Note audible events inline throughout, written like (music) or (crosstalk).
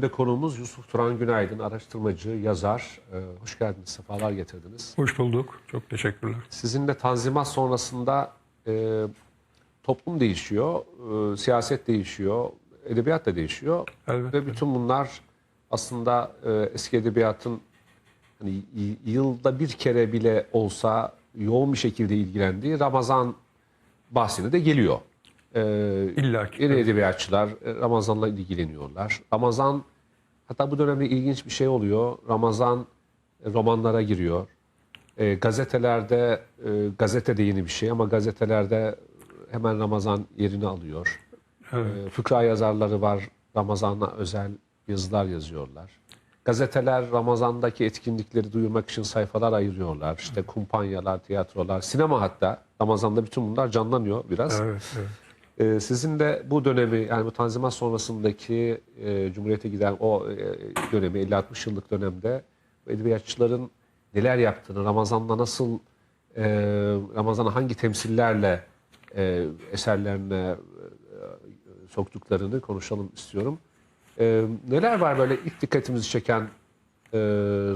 Bölümünde konuğumuz Yusuf Turan Günaydın, araştırmacı, yazar. Ee, hoş geldiniz, sefalar getirdiniz. Hoş bulduk. Çok teşekkürler. Sizinle Tanzimat sonrasında e, toplum değişiyor, e, siyaset değişiyor, edebiyat da değişiyor. Elbette. Ve bütün bunlar aslında e, eski edebiyatın hani yılda bir kere bile olsa yoğun bir şekilde ilgilendiği Ramazan bahsine de geliyor. E, İlla ki. İri edebiyatçılar e, Ramazan'la ilgileniyorlar. Ramazan hatta bu dönemde ilginç bir şey oluyor. Ramazan e, romanlara giriyor. E, gazetelerde e, gazete de yeni bir şey ama gazetelerde hemen Ramazan yerini alıyor. Evet. E, fıkra yazarları var. Ramazan'a özel yazılar yazıyorlar. Gazeteler Ramazan'daki etkinlikleri duyurmak için sayfalar ayırıyorlar. İşte kumpanyalar, tiyatrolar, sinema hatta. Ramazan'da bütün bunlar canlanıyor biraz. Evet, evet. Ee, sizin de bu dönemi yani bu Tanzimat sonrasındaki e, Cumhuriyet'e giden o e, dönemi 50-60 yıllık dönemde edebiyatçıların neler yaptığını, Ramazan'da nasıl e, Ramazan'a hangi temsillerle e, eserlerine e, soktuklarını konuşalım istiyorum. E, neler var böyle ilk dikkatimizi çeken e,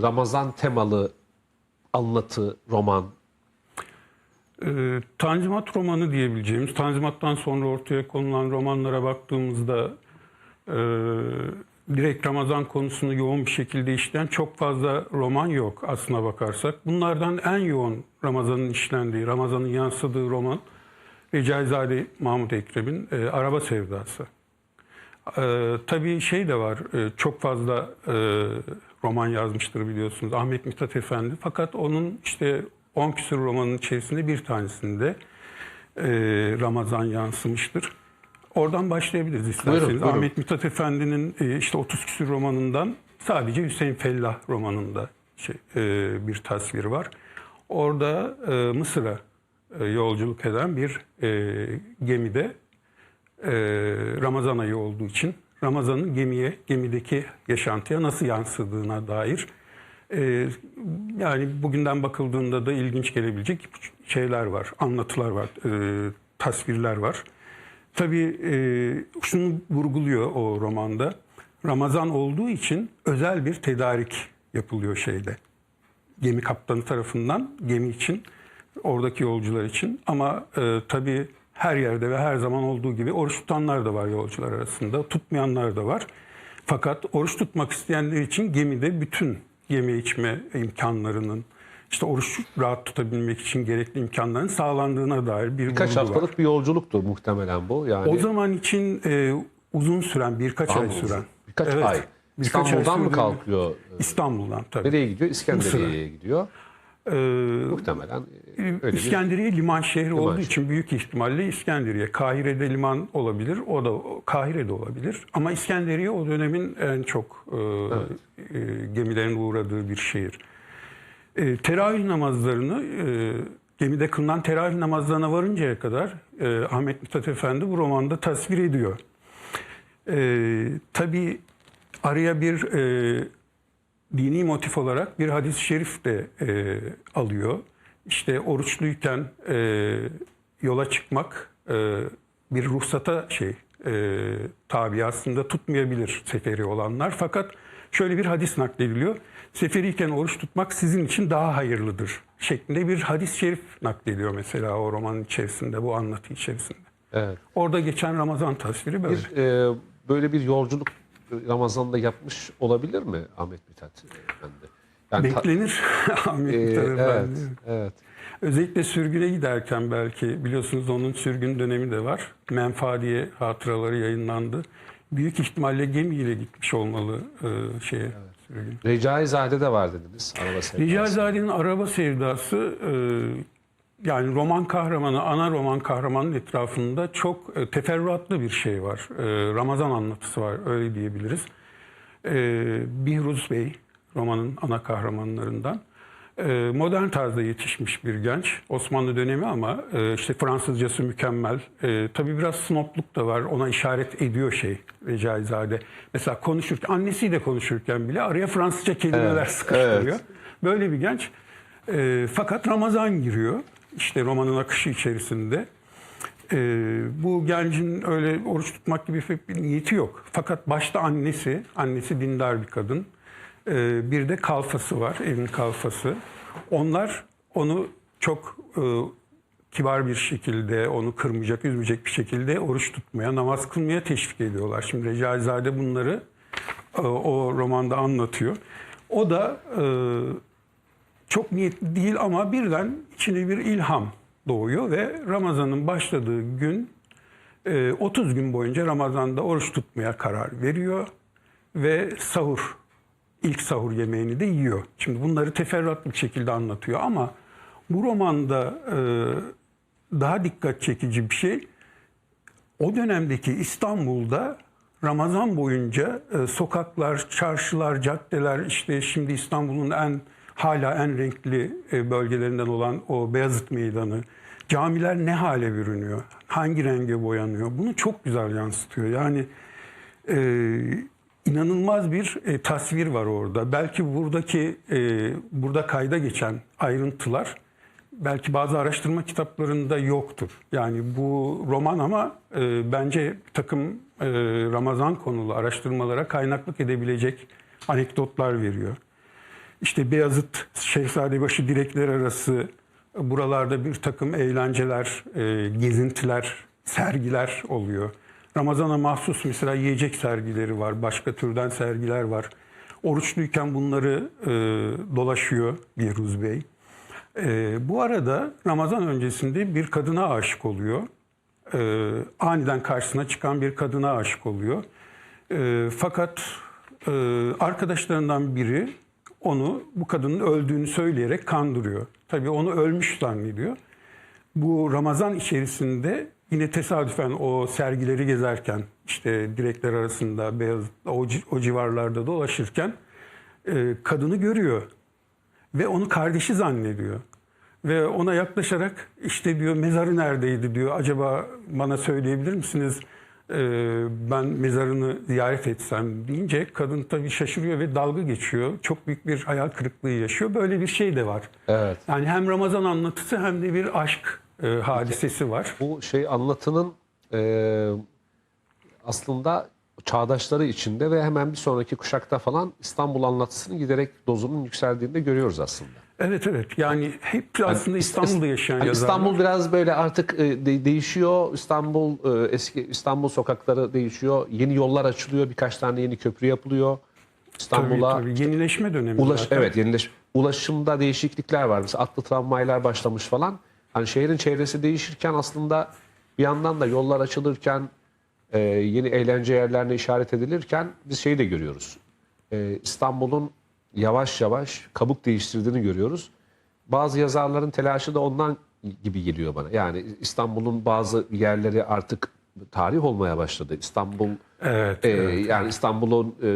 Ramazan temalı anlatı, roman? Ee, Tanzimat romanı diyebileceğimiz, Tanzimat'tan sonra ortaya konulan romanlara baktığımızda e, direkt Ramazan konusunu yoğun bir şekilde işleyen çok fazla roman yok aslına bakarsak. Bunlardan en yoğun Ramazan'ın işlendiği, Ramazan'ın yansıdığı roman Recaizade Mahmut Ekrem'in e, Araba Sevdası. Ee, tabii şey de var, e, çok fazla e, roman yazmıştır biliyorsunuz Ahmet Mithat Efendi. Fakat onun işte 10 küsur romanın içerisinde bir tanesinde e, Ramazan yansımıştır. Oradan başlayabiliriz isterseniz. Buyurun, buyurun. Ahmet Mithat Efendi'nin e, işte 30 küsur romanından sadece Hüseyin Fellah romanında şey, e, bir tasvir var. Orada e, Mısır'a e, yolculuk eden bir e, gemide e, Ramazan ayı olduğu için Ramazan'ın gemiye, gemideki yaşantıya nasıl yansıdığına dair e, yani bugünden bakıldığında da ilginç gelebilecek şeyler var, anlatılar var, e, tasvirler var. Tabii e, şunu vurguluyor o romanda. Ramazan olduğu için özel bir tedarik yapılıyor şeyde. Gemi kaptanı tarafından gemi için, oradaki yolcular için. Ama e, tabii her yerde ve her zaman olduğu gibi oruç tutanlar da var yolcular arasında, tutmayanlar da var. Fakat oruç tutmak isteyenler için gemide bütün yeme içme imkanlarının, işte oruç rahat tutabilmek için gerekli imkanların sağlandığına dair bir Kaç vurgu var. haftalık bir yolculuktur muhtemelen bu. Yani O zaman için e, uzun süren, birkaç Daha ay mı uzun? süren. Birkaç Evet, ay. birkaç ay İstanbul'dan mı sürdüğünü- kalkıyor? İstanbul'dan tabii. Nereye gidiyor? İskenderiye'ye gidiyor. Ee, Muhtemelen e, öyle bir İskenderiye liman şehri olduğu şehri. için büyük ihtimalle İskenderiye. Kahire'de liman olabilir, o da Kahire'de olabilir. Ama İskenderiye o dönemin en çok e, e, gemilerin uğradığı bir şehir. E, teravih namazlarını e, gemide kılınan teravih namazlarına varıncaya kadar e, Ahmet Mithat Efendi bu romanda tasvir ediyor. E, tabii araya bir e, dini motif olarak bir hadis-i şerif de e, alıyor. İşte oruçluyken e, yola çıkmak e, bir ruhsata şey e, tabi aslında tutmayabilir seferi olanlar. Fakat şöyle bir hadis naklediliyor. Seferiyken oruç tutmak sizin için daha hayırlıdır şeklinde bir hadis-i şerif naklediyor mesela o romanın içerisinde, bu anlatı içerisinde. Evet. Orada geçen Ramazan tasviri böyle. Bir, e, böyle bir yolculuk Ramazan'da yapmış olabilir mi Ahmet Mithat Efendi? Yani ta- Beklenir (laughs) Ahmet e, Mithat evet, Efendi. evet. Özellikle sürgüne giderken belki biliyorsunuz onun sürgün dönemi de var. Menfa diye hatıraları yayınlandı. Büyük ihtimalle gemiyle gitmiş olmalı e, şeye sürgün. Recaizade de var dediniz. Araba sevdası. Ricaizade'nin araba sevdası e, yani roman kahramanı, ana roman kahramanın etrafında çok e, teferruatlı bir şey var. E, Ramazan anlatısı var öyle diyebiliriz. E, Bihruz Bey romanın ana kahramanlarından. Modern tarzda yetişmiş bir genç. Osmanlı dönemi ama işte Fransızcası mükemmel. Tabii biraz snopluk da var. Ona işaret ediyor şey Recaizade. Mesela konuşurken, annesiyle konuşurken bile araya Fransızca kelimeler Evet, sıkıştırıyor. evet. Böyle bir genç. E, fakat Ramazan giriyor. İşte romanın akışı içerisinde. e, bu gencin öyle oruç tutmak gibi bir niyeti yok. Fakat başta annesi, annesi dindar bir kadın. E, bir de kalfası var, evin kalfası. Onlar onu çok e, kibar bir şekilde, onu kırmayacak, üzmeyecek bir şekilde oruç tutmaya, namaz kılmaya teşvik ediyorlar. Şimdi Recaizade bunları e, o romanda anlatıyor. O da e, çok niyetli değil ama birden içine bir ilham doğuyor ve Ramazan'ın başladığı gün e, 30 gün boyunca Ramazan'da oruç tutmaya karar veriyor ve sahur ilk sahur yemeğini de yiyor. Şimdi bunları teferruatlı bir şekilde anlatıyor ama bu romanda e, daha dikkat çekici bir şey o dönemdeki İstanbul'da Ramazan boyunca e, sokaklar, çarşılar, caddeler işte şimdi İstanbul'un en hala en renkli e, bölgelerinden olan o Beyazıt Meydanı, camiler ne hale bürünüyor, hangi renge boyanıyor bunu çok güzel yansıtıyor. Yani e, inanılmaz bir e, tasvir var orada. Belki buradaki e, burada kayda geçen ayrıntılar belki bazı araştırma kitaplarında yoktur. Yani bu roman ama e, bence takım e, Ramazan konulu araştırmalara kaynaklık edebilecek anekdotlar veriyor. İşte Beyazıt, Şehzadebaşı direkler arası buralarda bir takım eğlenceler, e, gezintiler, sergiler oluyor. Ramazana mahsus mesela yiyecek sergileri var, başka türden sergiler var. Oruçluyken bunları e, dolaşıyor Bihruz Bey. E, bu arada Ramazan öncesinde bir kadına aşık oluyor. E, aniden karşısına çıkan bir kadına aşık oluyor. E, fakat e, arkadaşlarından biri onu bu kadının öldüğünü söyleyerek kandırıyor. Tabii onu ölmüş zannediyor. Bu Ramazan içerisinde yine tesadüfen o sergileri gezerken işte direkler arasında beyaz o, o civarlarda dolaşırken e, kadını görüyor ve onu kardeşi zannediyor. Ve ona yaklaşarak işte diyor mezarı neredeydi diyor. Acaba bana söyleyebilir misiniz? Ee, ben mezarını ziyaret etsem deyince kadın tabii şaşırıyor ve dalga geçiyor. Çok büyük bir hayal kırıklığı yaşıyor. Böyle bir şey de var. Evet. Yani hem Ramazan anlatısı hem de bir aşk e, hadisesi var. Bu şey anlatının e, aslında çağdaşları içinde ve hemen bir sonraki kuşakta falan İstanbul anlatısının giderek dozunun yükseldiğini de görüyoruz aslında. Evet evet. Yani hep aslında İstanbul'da yaşayan yazarlar. İstanbul biraz böyle artık e, de- değişiyor. İstanbul e, eski İstanbul sokakları değişiyor. Yeni yollar açılıyor. Birkaç tane yeni köprü yapılıyor. İstanbul'a tabii. Yenileşme dönemi Ulaş, zaten. evet yenileş. Ulaşımda değişiklikler var. Mesela atlı tramvaylar başlamış falan. Hani şehrin çevresi değişirken aslında bir yandan da yollar açılırken e, yeni eğlence yerlerine işaret edilirken biz şeyi de görüyoruz. İstanbul'un yavaş yavaş kabuk değiştirdiğini görüyoruz. Bazı yazarların telaşı da ondan gibi geliyor bana. Yani İstanbul'un bazı yerleri artık tarih olmaya başladı. İstanbul Evet, e, evet. yani İstanbul'un e,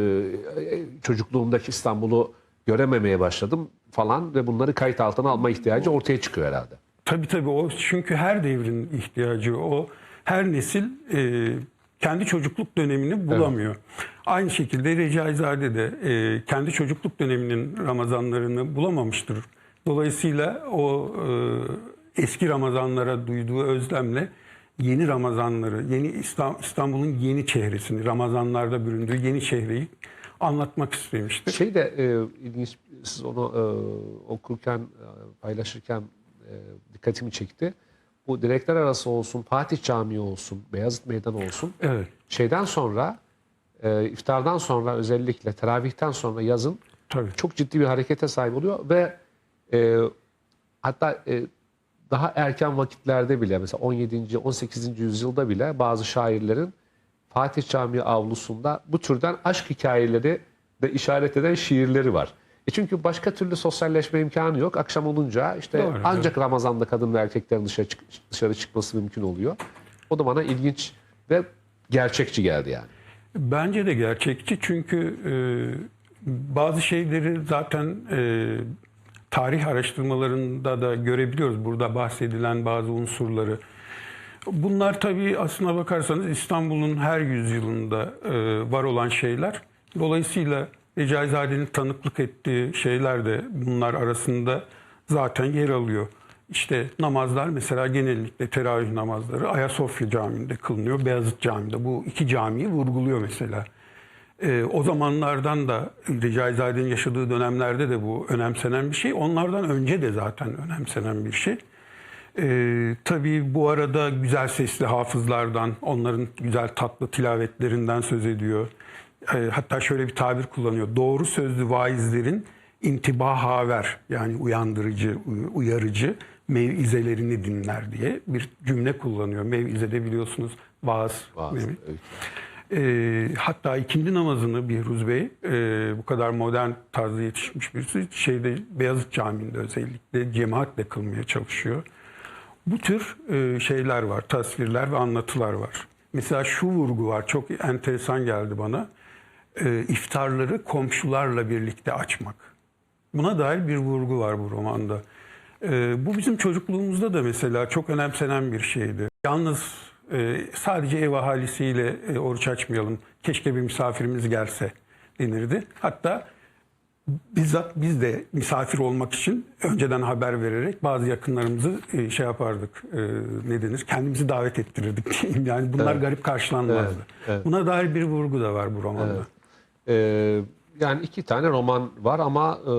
çocukluğumdaki İstanbul'u görememeye başladım falan ve bunları kayıt altına alma ihtiyacı ortaya çıkıyor herhalde. Tabii tabii o çünkü her devrin ihtiyacı o. Her nesil e, kendi çocukluk dönemini bulamıyor. Aynı şekilde Recaizade de e, kendi çocukluk döneminin Ramazanlarını bulamamıştır. Dolayısıyla o e, eski Ramazanlara duyduğu özlemle yeni Ramazanları, yeni İstanbul'un yeni çehresini, Ramazanlarda büründüğü yeni çehreyi anlatmak istemiştir. Şey de e, ilginç, siz onu e, okurken, e, paylaşırken e, dikkatimi çekti. Bu direkler arası olsun, Fatih Camii olsun, Beyazıt Meydanı olsun. Evet. Şeyden sonra, e, iftardan sonra özellikle teravihten sonra yazın Tabii. çok ciddi bir harekete sahip oluyor ve e, hatta e, daha erken vakitlerde bile mesela 17. 18. yüzyılda bile bazı şairlerin Fatih Camii avlusunda bu türden aşk hikayeleri de işaret eden şiirleri var. E çünkü başka türlü sosyalleşme imkanı yok. Akşam olunca işte Doğru, ancak Ramazan'da kadın ve erkeklerin dışarı, çık- dışarı çıkması mümkün oluyor. O da bana ilginç ve gerçekçi geldi yani. Bence de gerçekçi çünkü e, bazı şeyleri zaten e, tarih araştırmalarında da görebiliyoruz. Burada bahsedilen bazı unsurları. Bunlar tabii aslına bakarsanız İstanbul'un her yüzyılında e, var olan şeyler. Dolayısıyla Recaizade'nin tanıklık ettiği şeyler de bunlar arasında zaten yer alıyor. işte namazlar mesela genellikle teravih namazları Ayasofya Camii'nde kılınıyor. Beyazıt Camii'de. Bu iki camiyi vurguluyor mesela. Ee, o zamanlardan da Recaizade'nin yaşadığı dönemlerde de bu önemsenen bir şey. Onlardan önce de zaten önemsenen bir şey. Ee, tabii bu arada güzel sesli hafızlardan, onların güzel tatlı tilavetlerinden söz ediyor. Ee, hatta şöyle bir tabir kullanıyor. Doğru sözlü vaizlerin intibah haver yani uyandırıcı, uy- uyarıcı mevizelerini dinler diye bir cümle kullanıyor. Mevizede biliyorsunuz vaaz. Mevi- evet. e, hatta ikindi namazını Bihruz Bey e, bu kadar modern tarzda yetişmiş birisi şeyde Beyazıt Camii'nde özellikle cemaatle kılmaya çalışıyor. Bu tür e, şeyler var, tasvirler ve anlatılar var. Mesela şu vurgu var, çok enteresan geldi bana. E, iftarları komşularla birlikte açmak. Buna dair bir vurgu var bu romanda. E, bu bizim çocukluğumuzda da mesela çok önemsenen bir şeydi. Yalnız e, sadece ev ahalisiyle e, oruç açmayalım, keşke bir misafirimiz gelse denirdi. Hatta bizzat biz de misafir olmak için önceden haber vererek bazı yakınlarımızı e, şey yapardık. E, ne denir? Kendimizi davet ettirirdik diyeyim. Yani bunlar garip karşılanmazdı. Evet, evet. Buna dair bir vurgu da var bu romanda. Ee, yani iki tane roman var ama e,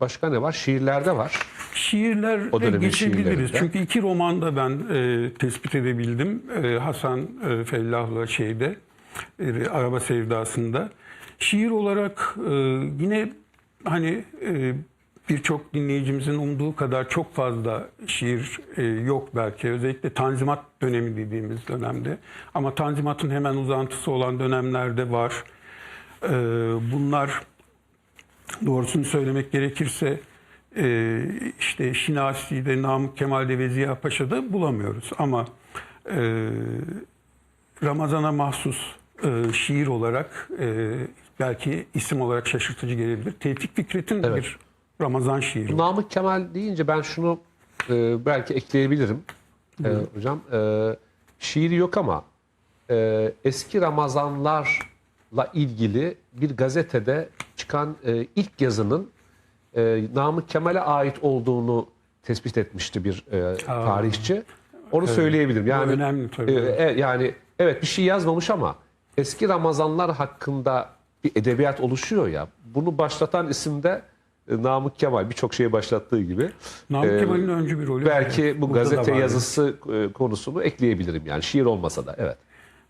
başka ne var? Şiirlerde var. E, Şiirler O dönemin geçebiliriz. Çünkü iki romanda ben e, tespit edebildim. E, Hasan e, Fellah'la şeyde e, Araba Sevdası'nda. Şiir olarak e, yine hani e, birçok dinleyicimizin umduğu kadar çok fazla şiir e, yok belki. Özellikle Tanzimat dönemi dediğimiz dönemde. Ama Tanzimat'ın hemen uzantısı olan dönemlerde var. E, bunlar doğrusunu söylemek gerekirse e, işte Şinasi'de, Namık Kemal'de ve Ziya Paşa'da bulamıyoruz. Ama e, Ramazan'a mahsus e, şiir olarak e, belki isim olarak şaşırtıcı gelebilir. Tevfik Fikret'in Evet. bir Ramazan şiiri. Namık Kemal deyince ben şunu e, belki ekleyebilirim e, hocam. E, şiiri yok ama e, eski Ramazanlarla ilgili bir gazetede çıkan e, ilk yazının e, Namık Kemal'e ait olduğunu tespit etmişti bir e, tarihçi. Onu söyleyebilirim. Yani önemli tabii. e, e, yani evet bir şey yazmamış ama eski Ramazanlar hakkında bir edebiyat oluşuyor ya. Bunu başlatan isim de e, Namık Kemal birçok şeyi başlattığı gibi. Namık e, Kemal'in öncü bir rolü. Belki evet. bu Burada gazete yazısı e, konusunu ekleyebilirim yani şiir olmasa da evet.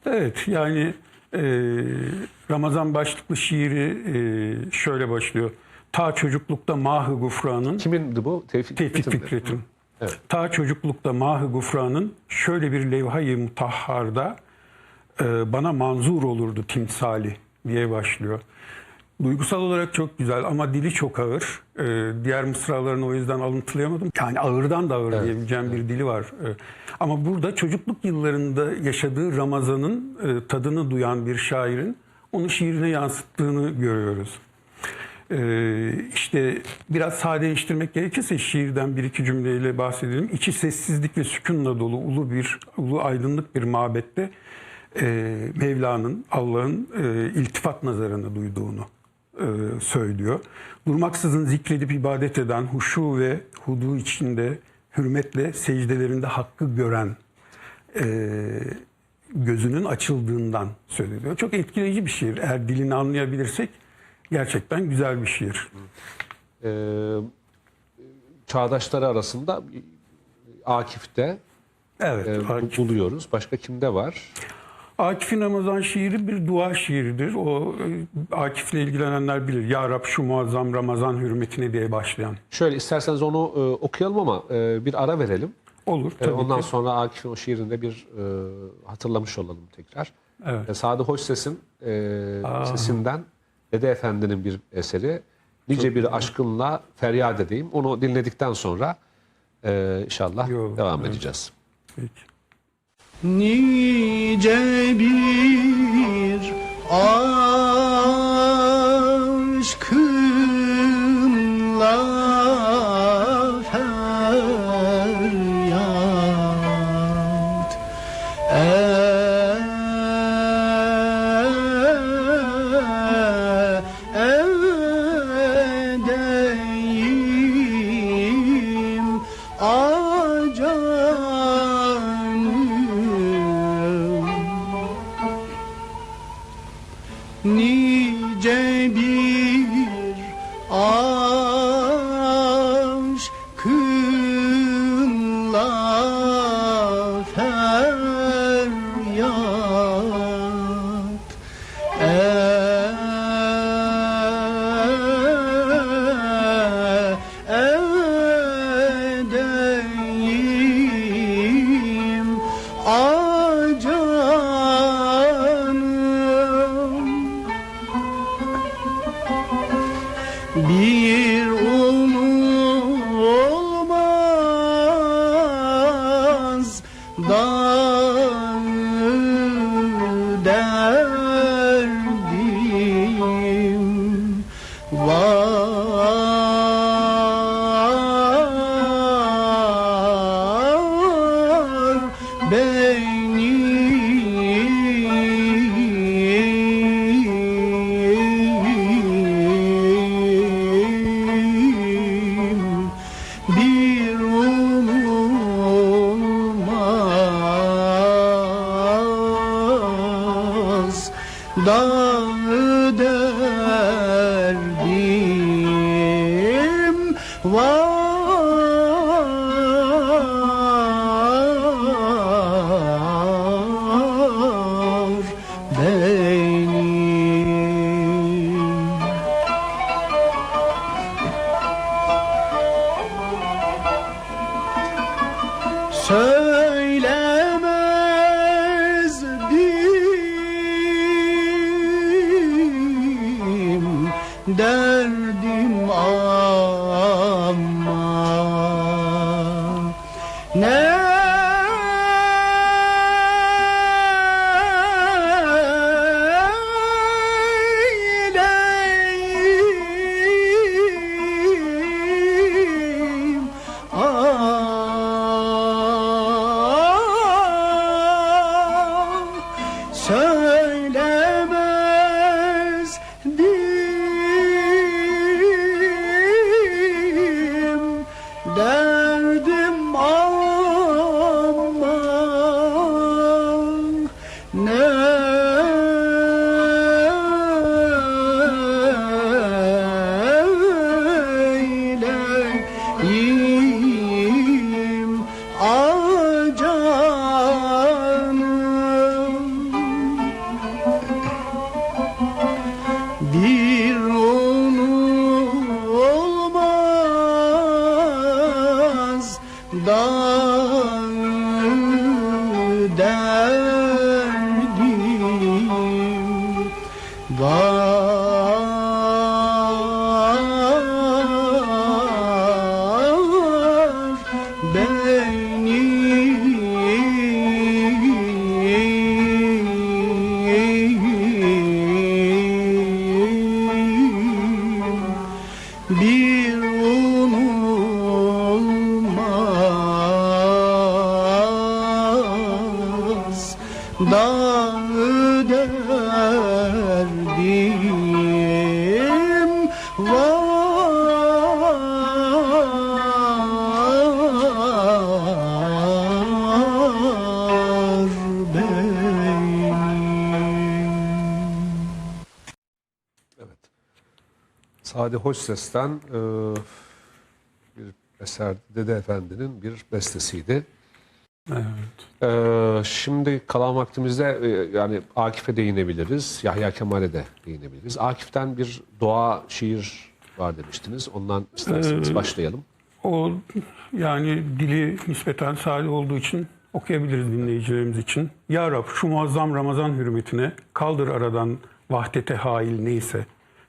Evet yani e, Ramazan başlıklı şiiri e, şöyle başlıyor. Ta çocuklukta mahı gufranın Kimindi bu? Tevfik, Tevfik Fikret'in. Evet. Ta çocuklukta Mahı Gufran'ın şöyle bir levha-i mutahharda e, bana manzur olurdu timsali diye başlıyor. Duygusal olarak çok güzel ama dili çok ağır. E, diğer mısralarını o yüzden alıntılayamadım. Yani ağırdan da ağır diyebileceğim bir dili var. E, ama burada çocukluk yıllarında yaşadığı Ramazan'ın e, tadını duyan bir şairin onu şiirine yansıttığını görüyoruz. Ee, işte biraz sadeleştirmek gerekirse şiirden bir iki cümleyle bahsedelim. İçi sessizlik ve sükunla dolu ulu bir ulu aydınlık bir mabette e, Mevla'nın Allah'ın e, iltifat nazarını duyduğunu e, söylüyor. Durmaksızın zikredip ibadet eden huşu ve hudu içinde hürmetle secdelerinde hakkı gören e, gözünün açıldığından söz ediyor. Çok etkileyici bir şiir. Eğer dilini anlayabilirsek gerçekten güzel bir şiir. E, çağdaşları arasında Akif'te Evet. e, Akif. buluyoruz. Başka kimde var? Akif'in Ramazan şiiri bir dua şiiridir. O e, Akif'le ilgilenenler bilir. Ya Rab şu muazzam Ramazan hürmetine diye başlayan. Şöyle isterseniz onu e, okuyalım ama e, bir ara verelim. Olur E, tabii Ondan ki. sonra Akif'in o şiirinde bir e, hatırlamış olalım tekrar. Evet. E, Sadi Hoşses'in e, sesinden Dede Efendi'nin bir eseri. Nice bir aşkınla feryat edeyim. Onu dinledikten sonra e, inşallah Yok, devam evet. edeceğiz. Peki. Nice bir aşkınla Dan. Bir Sadi Hoşses'ten e, bir eser Dede Efendi'nin bir bestesiydi. Evet. E, şimdi kalan vaktimizde e, yani Akif'e değinebiliriz. Yahya Kemal'e de değinebiliriz. Akif'ten bir doğa şiir var demiştiniz. Ondan isterseniz Ee, başlayalım. O yani dili nispeten sade olduğu için okuyabiliriz dinleyicilerimiz için. Ya Rab şu muazzam Ramazan hürmetine kaldır aradan vahdete hail neyse.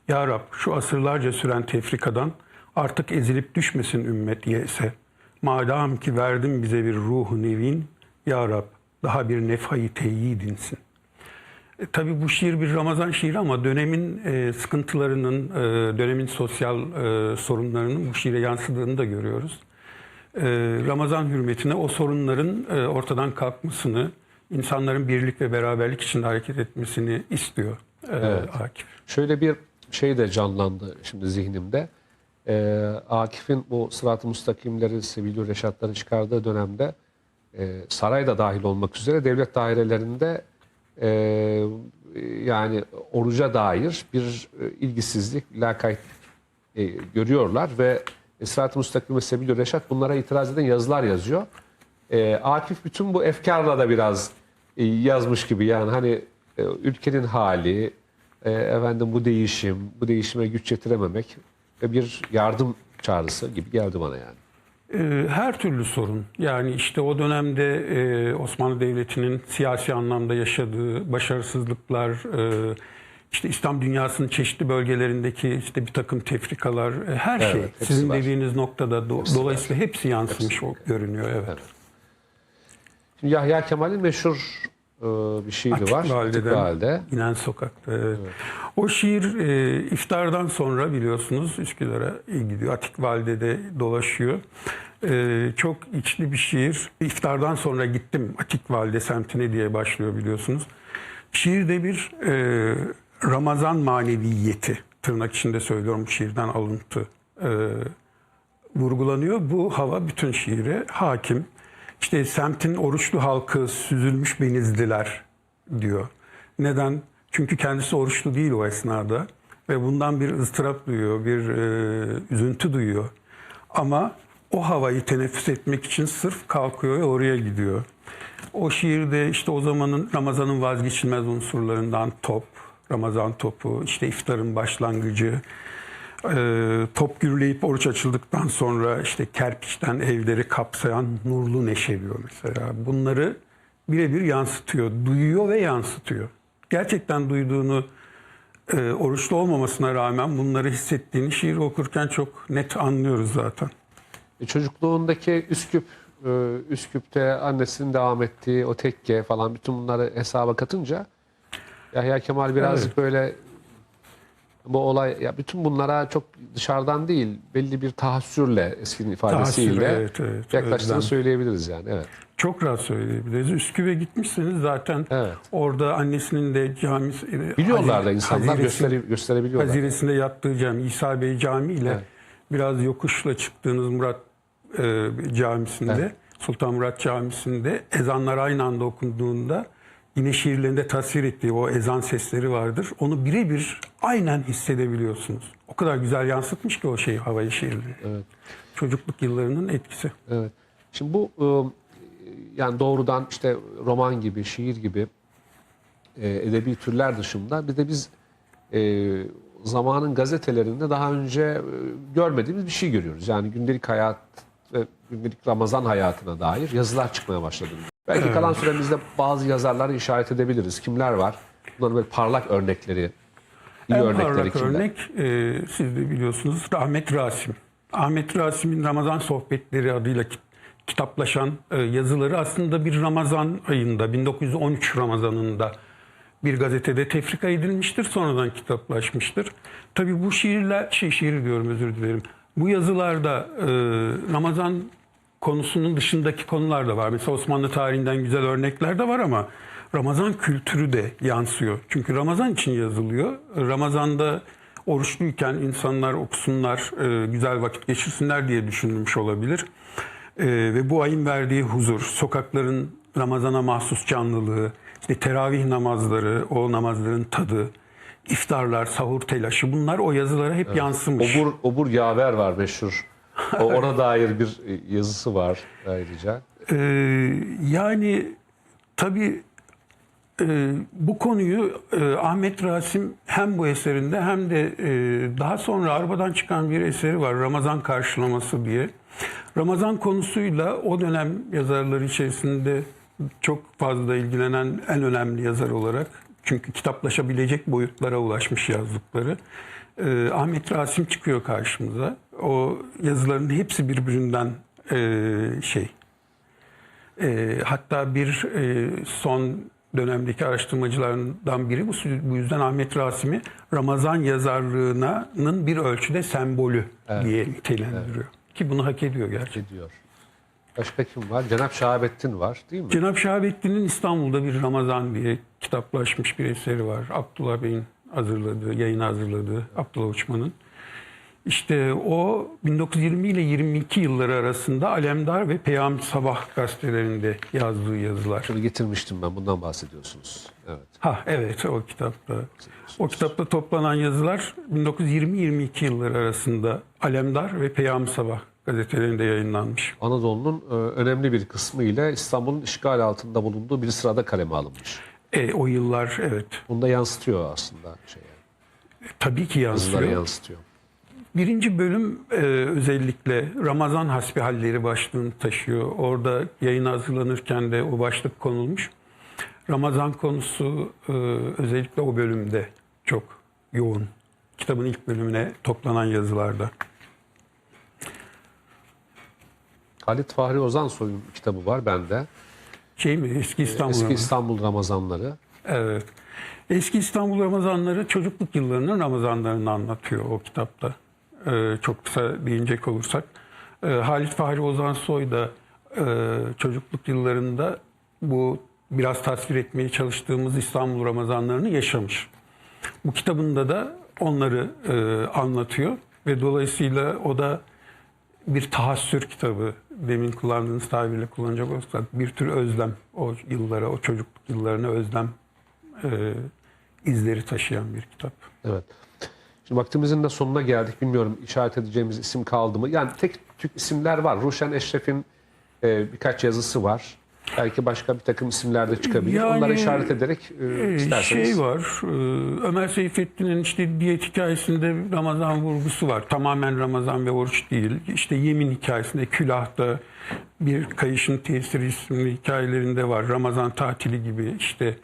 Ya Rab şu asırlarca süren tefrikadan artık ezilip düşmesin ümmet yese. Madem ki verdin bize bir ruhu nevin, Ya Rab daha bir nefhayı teyyidinsin. E, tabii bu şiir bir Ramazan şiiri ama dönemin e, sıkıntılarının, e, dönemin sosyal e, sorunlarının bu şiire yansıdığını da görüyoruz. E, Ramazan hürmetine o sorunların e, ortadan kalkmasını, insanların birlik ve beraberlik içinde hareket etmesini istiyor e, Akif. Şöyle bir şey de canlandı şimdi zihnimde. Ee, Akif'in bu Sırat-ı Mustakimleri, Sebilü Reşatları çıkardığı dönemde e, saray da dahil olmak üzere devlet dairelerinde e, yani oruca dair bir e, ilgisizlik, lakayt e, görüyorlar ve Sırat-ı Mustakim ve Sebilü Reşat bunlara itiraz eden yazılar yazıyor. e, Akif bütün bu efkarla da biraz e, yazmış gibi yani hani e, ülkenin hali, e, efendim bu değişim, bu değişime güç yetirememek ve bir yardım çağrısı gibi geldi bana yani. Ee, her türlü sorun yani işte o dönemde e, Osmanlı Devleti'nin siyasi anlamda yaşadığı başarısızlıklar, e, işte İslam dünyasının çeşitli bölgelerindeki işte bir takım tefrikalar, e, her Evet, şey hepsi sizin var. dediğiniz noktada do- Hepsi dolayısıyla hepsi yansımış o görünüyor evet. Şimdi Yahya Kemal'in meşhur e, bir şiiri Atik var. Valide'den Atik Valide. inen sokakta. evet. O şiir e, iftardan sonra biliyorsunuz Üsküdar'a gidiyor. Atik Valide'de dolaşıyor. E, çok içli bir şiir. İftardan sonra gittim Atik Valide semtine diye başlıyor biliyorsunuz. Şiirde bir e, Ramazan maneviyeti tırnak içinde söylüyorum şiirden alıntı e, vurgulanıyor. Bu hava bütün şiire hakim. İşte semtin oruçlu halkı süzülmüş benizdiler diyor. Neden? Çünkü kendisi oruçlu değil o esnada ve bundan bir ıstırap duyuyor, bir e, üzüntü duyuyor. Ama o havayı teneffüs etmek için sırf kalkıyor ve oraya gidiyor. O şiirde işte o zamanın Ramazan'ın vazgeçilmez unsurlarından top, Ramazan topu, işte iftarın başlangıcı, ee, top gürleyip oruç açıldıktan sonra işte kerpiçten evleri kapsayan nurlu neşe diyor mesela. Bunları birebir yansıtıyor, duyuyor ve yansıtıyor. Gerçekten duyduğunu e, oruçlu olmamasına rağmen bunları hissettiğini şiir okurken çok net anlıyoruz zaten. E, çocukluğundaki Üsküp, e, Üsküp'te annesinin devam ettiği o tekke falan bütün bunları hesaba katınca Yahya Kemal birazcık Evet. böyle bu olay ya bütün bunlara çok dışarıdan değil belli bir tahassürle eskinin ifadesiyle Tahassür, evet, evet, yaklaştığını özlem. söyleyebiliriz yani. Evet. Çok rahat söyleyebiliriz. Üsküp'e gitmişseniz zaten Evet. orada annesinin de camisi... e, Biliyorlar da insanlar Haziresi- gösteri, gösterebiliyorlar. Haziresinde yattığı cami İsa Bey Camii ile Evet. biraz yokuşla çıktığınız Murat e, Camisi'nde, Evet. Sultan Murat Camisi'nde ezanlar aynı anda okunduğunda yine şiirlerinde tasvir ettiği o ezan sesleri vardır. Onu birebir aynen hissedebiliyorsunuz. O kadar güzel yansıtmış ki o şeyi havayı şiirleri. Evet. Çocukluk yıllarının etkisi. Evet. Şimdi bu ıı, yani doğrudan işte roman gibi, şiir gibi e, edebi türler dışında bir de biz e, zamanın gazetelerinde daha önce e, görmediğimiz bir şey görüyoruz. Yani gündelik hayat ve gündelik Ramazan hayatına dair yazılar çıkmaya başladı. Belki kalan süremizde bazı yazarları işaret edebiliriz. Kimler var? Bunların böyle parlak örnekleri, iyi En örnekleri parlak kimler? örnek e, siz de biliyorsunuz Ahmet Rasim. Ahmet Rasim'in Ramazan Sohbetleri adıyla ki- kitaplaşan e, yazıları aslında bir Ramazan ayında 1913 Ramazanında bir gazetede tefrika edilmiştir. Sonradan kitaplaşmıştır. Tabii bu şiirler, şey şiir diyorum özür dilerim. Bu yazılarda e, Ramazan konusunun dışındaki konular da var. Mesela Osmanlı tarihinden güzel örnekler de var ama Ramazan kültürü de yansıyor. Çünkü Ramazan için yazılıyor. Ramazan'da oruçluyken insanlar okusunlar, e, güzel vakit geçirsinler diye düşünülmüş olabilir. E, ve bu ayın verdiği huzur, sokakların Ramazan'a mahsus canlılığı, işte teravih namazları, o namazların tadı, iftarlar, sahur telaşı bunlar o yazılara hep yansımış. Obur, Obur Yaver var meşhur. O, ona dair bir e, yazısı var ayrıca. Ee, yani tabii e, bu konuyu e, Ahmet Rasim hem bu eserinde hem de e, daha sonra arabadan çıkan bir eseri var Ramazan karşılaması diye. Ramazan konusuyla o dönem yazarları içerisinde çok fazla ilgilenen en önemli yazar olarak çünkü kitaplaşabilecek boyutlara ulaşmış yazdıkları. E, Ahmet Rasim çıkıyor karşımıza. O yazıların hepsi birbirinden e, şey e, hatta bir e, son dönemdeki araştırmacılardan biri bu, bu yüzden Ahmet Rasim'i Ramazan yazarlığının bir ölçüde sembolü diye nitelendiriyor. Ki bunu hak ediyor gerçekten. ediyor. Başka kim var? Cenap Şahabettin var değil mi? Cenab-ı Şahabettin'in İstanbul'da bir Ramazan diye kitaplaşmış bir eseri var. Abdullah Bey'in hazırladığı, yayına hazırladığı Abdullah Uçman'ın. İşte o 1920 ile 22 yılları arasında Alemdar ve Peyam Sabah gazetelerinde yazdığı yazılar. Şunu getirmiştim ben. Bundan bahsediyorsunuz. Evet. Ha evet o kitapta. O kitapta toplanan yazılar 1920-22 yılları arasında Alemdar ve Peyam Sabah gazetelerinde yayınlanmış. Anadolu'nun e, önemli bir kısmı ile İstanbul'un işgal altında bulunduğu bir sırada kaleme alınmış. E, o yıllar evet Bunu da yansıtıyor aslında şeye. tabii ki Yazılara yansıyor. yansıtıyor. Birinci bölüm e, özellikle Ramazan hasbihalleri başlığını taşıyor. Orada yayın hazırlanırken de o başlık konulmuş. Ramazan konusu e, özellikle o bölümde çok yoğun. Kitabın ilk bölümüne toplanan yazılarda. Halit Fahri Ozansoy'un kitabı var bende. Şey mi? Eski İstanbul. Eski. İstanbul Ramazanları. Evet. Eski İstanbul Ramazanları çocukluk yıllarının Ramazanlarını anlatıyor o kitapta. Ee, çok kısa değinecek olursak. Ee, Halit Fahri Ozansoy da e, çocukluk yıllarında bu biraz tasvir etmeye çalıştığımız İstanbul Ramazanlarını yaşamış. Bu kitabında da onları e, anlatıyor ve dolayısıyla o da bir tahassür kitabı. Demin kullandığınız tabirle kullanacak olursak bir tür özlem. O yıllara, o çocukluk yıllarına özlem e, izleri taşıyan bir kitap. Evet. Şimdi vaktimizin de sonuna geldik. Bilmiyorum işaret edeceğimiz isim kaldı mı? Yani tek tük isimler var. Ruşen Eşref'in e, birkaç yazısı var. Belki başka bir takım isimler de çıkabilir. Yani, Onları işaret ederek e, isterseniz. Şey var, e, Ömer Seyfettin'in işte diyet hikayesinde Ramazan vurgusu var. Tamamen Ramazan ve oruç değil. İşte yemin hikayesinde külahta bir kayışın tesiri isimli hikayelerinde var. Ramazan tatili gibi işte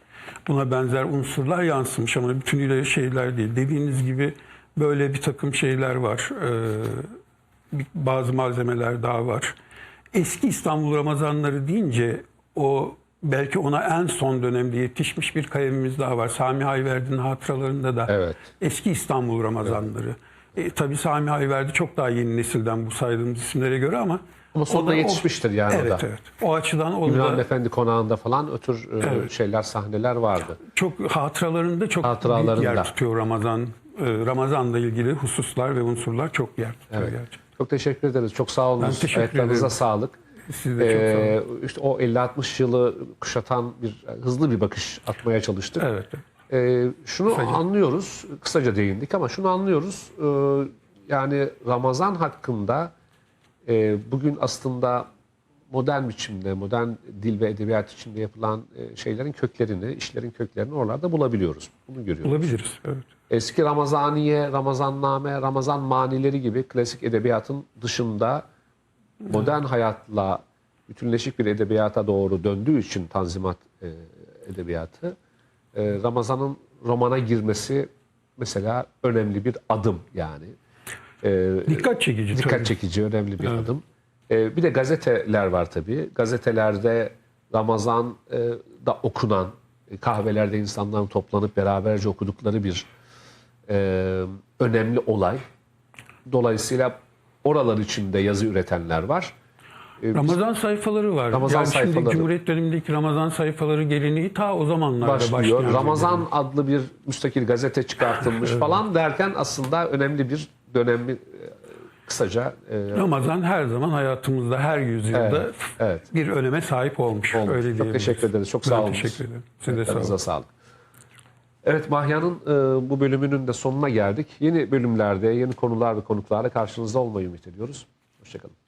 buna benzer unsurlar yansımış ama bütünüyle şeyler değil. Dediğiniz gibi böyle bir takım şeyler var. Ee, bazı malzemeler daha var. Eski İstanbul Ramazanları deyince o belki ona en son dönemde yetişmiş bir kalemimiz daha var. Sami Hayverdi'nin hatıralarında da Evet. eski İstanbul Ramazanları. E, tabii Sami Hayverdi çok daha yeni nesilden bu saydığımız isimlere göre ama Ama sonra o da- o- yetişmiştir yani o evet, da. Evet O açıdan o İmran da Efendi konağında falan ötür e, şeyler, sahneler vardı. çok hatıralarında çok Hatıralarında. büyük yer tutuyor Ramazan. E, Ramazan'la ilgili hususlar ve unsurlar çok yer tutuyor Evet. gerçekten. Çok teşekkür ederiz. Çok sağ olun. Ayaklarınıza sağlık. Siz de çok sağ olun. Ee, işte o 50-60 yılı kuşatan bir hızlı bir bakış atmaya çalıştık. Evet. Ee, şunu Kısaca. anlıyoruz, kısaca değindik ama şunu anlıyoruz. ee, yani Ramazan hakkında e, bugün aslında modern biçimde, modern dil ve edebiyat içinde yapılan e, şeylerin köklerini, işlerin köklerini oralarda bulabiliyoruz. Bunu görüyoruz. Bulabiliriz. Evet. Eski Ramazaniye, Ramazanname, Ramazan manileri gibi klasik edebiyatın dışında modern hayatla bütünleşik bir edebiyata doğru döndüğü için Tanzimat e, edebiyatı e, Ramazan'ın romana girmesi mesela önemli bir adım yani. E, Dikkat çekici. dikkat tabii. çekici önemli bir adım. E, bir de gazeteler var tabii. Gazetelerde Ramazan e, da okunan, e, kahvelerde insanların toplanıp beraberce okudukları bir e, önemli olay. Dolayısıyla oralar içinde yazı üretenler var. E, biz Ramazan sayfaları var. Ramazan yani şimdi sayfaları. Cumhuriyet dönemindeki Ramazan sayfaları geleneği ta o zamanlarda başlıyor. Ramazan adlı bir müstakil gazete çıkartılmış falan derken aslında önemli bir dönemi e, kısaca e, Ramazan her zaman hayatımızda her yüzyılda Evet, evet. bir öneme sahip olmuş. Olmuş. Öyle Çok diyebiliriz. teşekkür ederiz. Çok sağ olun. teşekkür ederim. Size de sağ olun. Sağlık. Evet Mahya'nın e, bu bölümünün de sonuna geldik. Yeni bölümlerde, yeni konular ve konuklarla karşınızda olmayı ümit ediyoruz. Hoşçakalın.